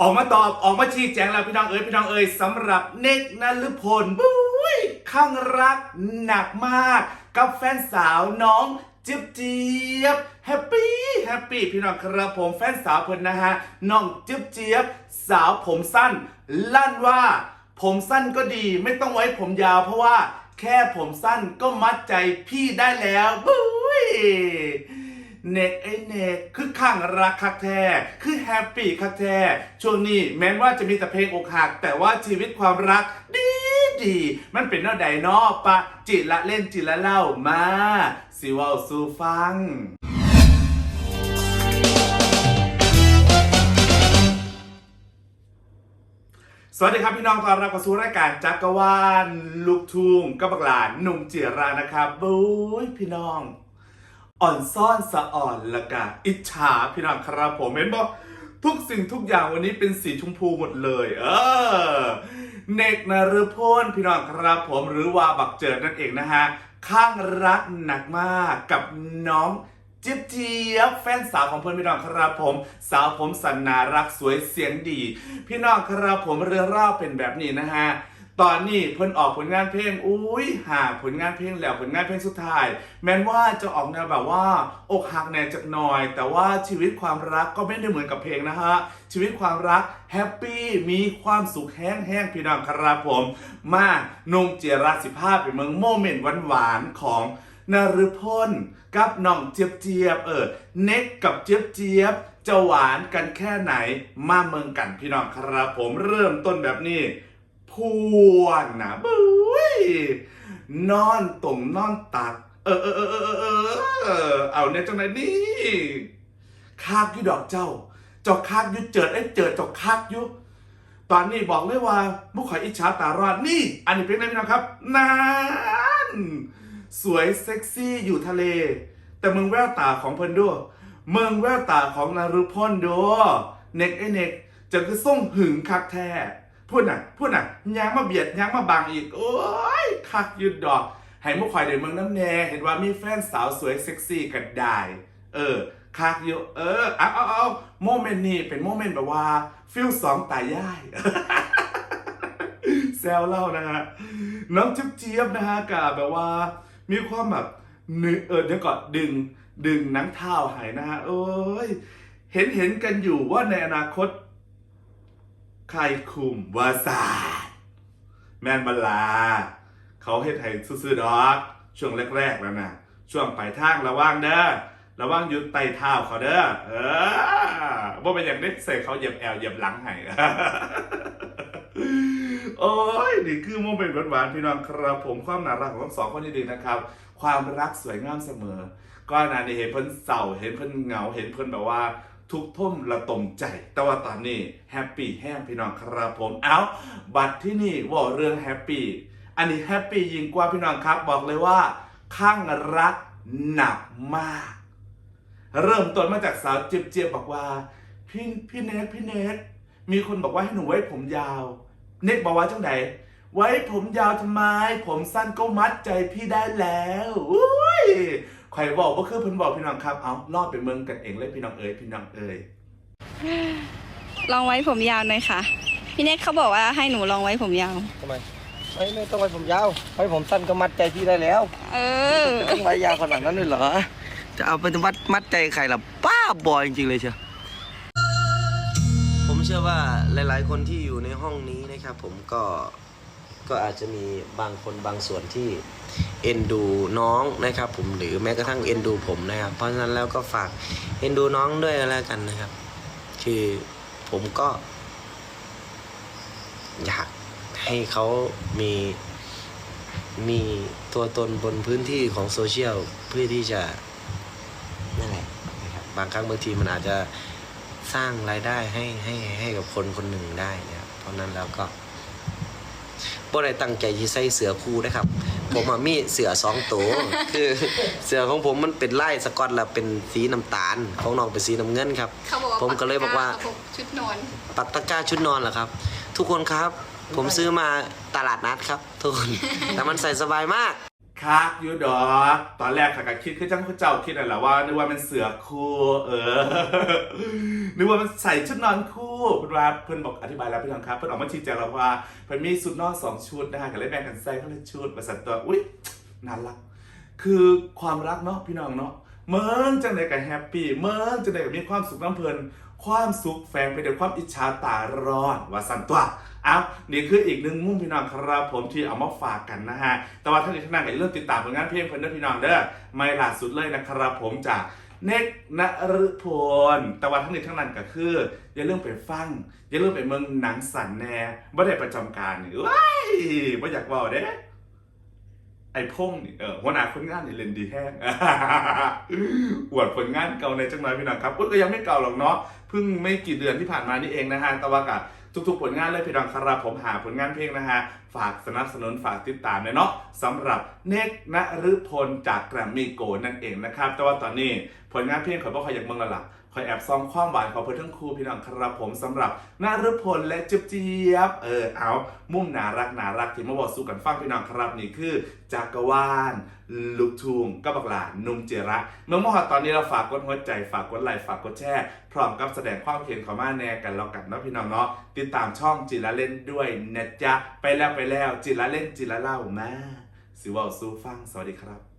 ออกมาตอบออกมาชี้แจงแล้วพี่น้องเอ๋ยพี่น้องเอ๋ยสำหรับเนกนัลพลบุ้ยข้างรักหนักมาก กับแฟนสาวน้องเจี๊ยบเจี๊ยบแฮปปี้แฮปปี้พี่น้องครับผมแฟนสาวเพิ่นนะฮะน้องเจี๊ยบเจี๊ยบสาวผมสั้น ลั่นว่า ผมสั้นก็ดีไม่ต้องไว้ผมยาวเพราะว่าแค่ผมสั้นก็มัดใจพี่ได้แล้วบุ้ย เนกไอเนกคือข้างรักคักแท้คือแฮปปี้คักแท้ช่วงนี้แม้ว่าจะมีแต่เพลงอกหัก แต่ว่าชีวิตความรักดีดีมันเป็นแนวใดนอปะจิละเล่นจิละเล่ามาสิว่าสูฟังสวัสดีครับพี่น้องตอนรับเข้าสู่รายการจักรวาลลูกทุ่งกับบักหลานหนุ่มเจียรานะครับบุ้ยพี่น้อง อ่อนซ่อนสะอ่อนละกะอิจฉาพี่น้องครับผมเห็นบอกทุกสิ่งทุกอย่างวันนี้เป็นสีชมพูหมดเลย เออ เนกนฤพลพี่น้องครับผมหรือว่าบักเจิดนั่นเองนะฮะ ข้างรักหนักมากกับน้องเจี๊ยบเจี๊ยบแฟนสาวของเพื่อนพี่น้องครับผม สาวผมสันนารักสวยเสียงดี พี่น้องครับผมเรื่องเล่าเป็นแบบนี้นะฮะ ตอนนี้เพิ่นออกผลงานเพลงอุ้ยหาผลงานเพลงแล้วผลงานเพลงสุดท้าย แม้นว่าจะออกแนวแบบว่า อกหักแน่จากหน่อย แต่ว่าชีวิตความรักก็ไม่ได้เหมือนกับเพลงนะฮะ ชีวิตความรักแฮปปี้มีความสุขแห้งๆพี่น้องครับผม มานุ่มเจราสิภาพไปเมืองโมเมนต์หวานๆของนฤพลกับน้องเจี๊ยบเจี๊ยบเออเน็กกับเจี๊ยบเจี๊ยบจะหวานกันแค่ไหนมาเมืองกันพี่น้องครับผมเริ่มต้นแบบนี้ พวนนะบุ้ยนอนตรงนอนตัก เออเออเออเออเออเออเอาเนี่ยจังไหนนี่คากยู่ดอกเจ้าเจ้าคากอยู่เจิดไอ้เจิดเจ้าคากอยู่ตอนนี้บอกเลยว่ามุขอยอิจฉาตารอดนี่ อันนี้เป็นไงพี่น้องครับนานสวยเซ็กซี่อยู่ทะเล แต่มึงแววตาของเพิ่นด้วยมึงแววตาของนารุพลด้วยเน็กไอ้เน็กจะคือส่งหึงคักแท้ พูดน่ะพูดน่ะยางมาเบียดยางมาบังอีก โอ้ยคักยืดดอกให้มุกข่อยเดินเมืองน้ำแน่ เห็นว่ามีแฟนสาวสวยเซ็กซี่กันได้ เออคักอยู่เออเอาเอาเอาโมเมนต์นี้เป็นโมเมนต์แบบว่า ฟิลสองตายายแซวเล่านะฮะน้องจิ๊บเจี๊ยบนะฮะกับแบบว่า มีความแบบนึเออเดี๋ยวก่อนดึงดึงนังเท้าหายนะฮะโอ้ยเห็นเห็นกันอยู่ว่าในอนาคต ใครคุมวาสาดแมนบลา เขาเฮ็ดให้ซื่อๆดอก ช่วงแรกๆแล้วนะช่วงปลายทางระวังเด้อระวังอยุดไต่เท้าเขาเด้อเออว่าเป็นอย่างนี้ใส่เขาเหยียบแอวเหยียบหลังให้โอ้ยนี่คือโมเมนต์หวานๆพี่น้องครับผมความน่ารักของทั้งสองคนนี่ดีนะครับ ความรักสวยงามเสมอ ก็นานนี่เห็นเพิ่นเศร้าเห็นเพิ่นเหงาเห็นเพิ่นแบบว่า ทุกท่มระตมใจแต่ว่าตอนนี้แฮปปี้แห้งพี่น้องครับผมเอาบัตรที่นี่ว่าเรื่องแฮปปี้อันนี้แฮปปี้ยิ่งกว่าพี่น้องครับบอกเลยว่าข้างรักหนักมาก เริ่มต้นมาจากสาวเจี๊ยบเจี๊ยบบอกว่า พี่พี่เนทพี่เนทมีคนบอกว่าให้หนูไว้ผมยาว เนทบอกว่าจังไหนไว้ผมยาวทำไม ผมสั้นก็มัดใจพี่ได้แล้วอุ้ย ใครบอกว่าคือเพิ่นบอกพี่น้องครับ เอารอบไปเมืองกันเองเลยพี่น้องเอ๋ยพี่น้องเอ๋ยลองไว้ผมยาวหน่อยค่ะ พี่เนทเขาบอกว่าให้หนูลองไว้ผมยาว ทำไมไม่ไม่ต้องไว้ผมยาวไว้ผมสั้นก็มัดใจพี่ได้แล้วเออ ต้องไว้ยาวขนาดนั้นเลยเหรอ จะเอาไปมัดมัดใจใครล่ะป้าบอยจริงๆเลยเชียวผมเชื่อว่าหลาย ๆ คนที่อยู่ในห้องนี้นะครับ ผมก็ ก็อาจจะมีบางคนบางส่วนที่เอ็นดูน้องนะครับ ผมหรือแม้กระทั่งเอ็นดูผมนะครับ เพราะฉะนั้นแล้วก็ฝากเอ็นดูน้องด้วยกันแล้วกันนะครับ คือผมก็ อยากให้เขามีมีตัวตนบนพื้นที่ของโซเชียลเพื่อที่จะนั่นแหละนะครับบางครั้งบางทีมันอาจจะสร้างรายได้ให้ให้ให้กับคนคนหนึ่งได้นะครับเพราะนั้นแล้วก็ บ่ได้ตั้งใจที่ใส่เสือคู่นะครับ ผมอะมีเสือสองตัว คือเสือของผมมันเป็นไล่สกอตแล้วเป็นสีน้ำตาลของน้องเป็นสีน้ำเงินครับ เขาบอกว่าผมก็เลยบอกว่าชุดนอน ปักตะกร้าชุดนอนเหรอครับ ทุกคนครับ ผมซื้อมาตลาดนัดครับ ทุกคน แต่มันใส่สบายมาก คักยูดอกตอนแรกค่ะก็คิดคือจังเจ้าคิดนั่นแหละว่านึกว่ามันเสือคู่เออนึกว่ามันใส่ชุดนอนคู่เพิ่นว่าเพิ่อนบอกอธิบายแล้วพี่น้องครับ เพิ่อนออกมาชี้แจงแล้วว่าเพิ่อนมีชุดนอนสองชุดนะคะก็เลยแบ่งกันใส่ก็เลยชุดมาสั่นตัวอุ้ยน่ารัก คือความรักเนาะพี่น้องเนาะเมือจังใดก็แฮปปี้เมือจังใดก็มีความสุขน้ำเพลินความสุขแฝงไปด้วยความอิจฉาตาร้อนว่าสันตัว อ้านี่คืออีกหนึ่งมุมพี่น้องครับผมที่เอามาฝากกันนะฮะ แต่ว่าท่านนี้ท่านนั้นก็อย่าลืมติดตามผลงานเพลงเพิ่นเด้อพี่น้องเด้อไม่ล่าสุดเลยนะครับผมจากเนกนฤพลแต่ว่าทั้งนี้ทั้งนั้นก็คือ อย่าลืมไปฟัง อย่าลืมไปเมืองหนังสันแน่บ่ได้ประจำการนี่ว้ายบ่อยากเว้าเด้ไอ้พงนี่เออหัวหน้าคนงานนี่เล่นดีแห้งอวดผลงานเก่าในจังหน่อยพี่น้องครับก็ยังไม่เก่าหรอกเนาะเพิ่งไม่กี่เดือนที่ผ่านมานี่เองนะฮะแต่ว่ากับ ทุกๆ ผลงานเลยพี่น้องครับผมหาผลงานเพลงนะฮะ ฝากสนับสนุนฝากติดตามเนาะสำหรับเนกนฤพลจากแกรมมี่โกลนั่นเองนะครับ แต่ว่าตอนนี้ผลงานเพลงของพวกเขาอยากเมืองละลัก คอยแอบซองความหวานของเพื่อนทั้งคู่พี่น้องครับผมสำหรับนาฤพลและจุ๊บเจี๊ยบเออเอามุ่มน่ารักน่ารักที่มาบอกสู่กันฟังพี่น้องครับนี่คือ จักรวาลลูกทุ่งกับบักหลานนุ่มเจระ เมื่อมอตอนนี้เราฝากกดหัวใจฝากกดไลค์ฝากกดแชร์พร้อมกับแสดงความเห็นของมาแน่กันแล้วกันเนาะพี่น้องเนาะติดตามช่องจิละเล่นด้วยนะจ๊ะไปแล้วไปแล้วจิละเล่นจิละเล่ามาสิว่าสู้ฟังสวัสดีครับ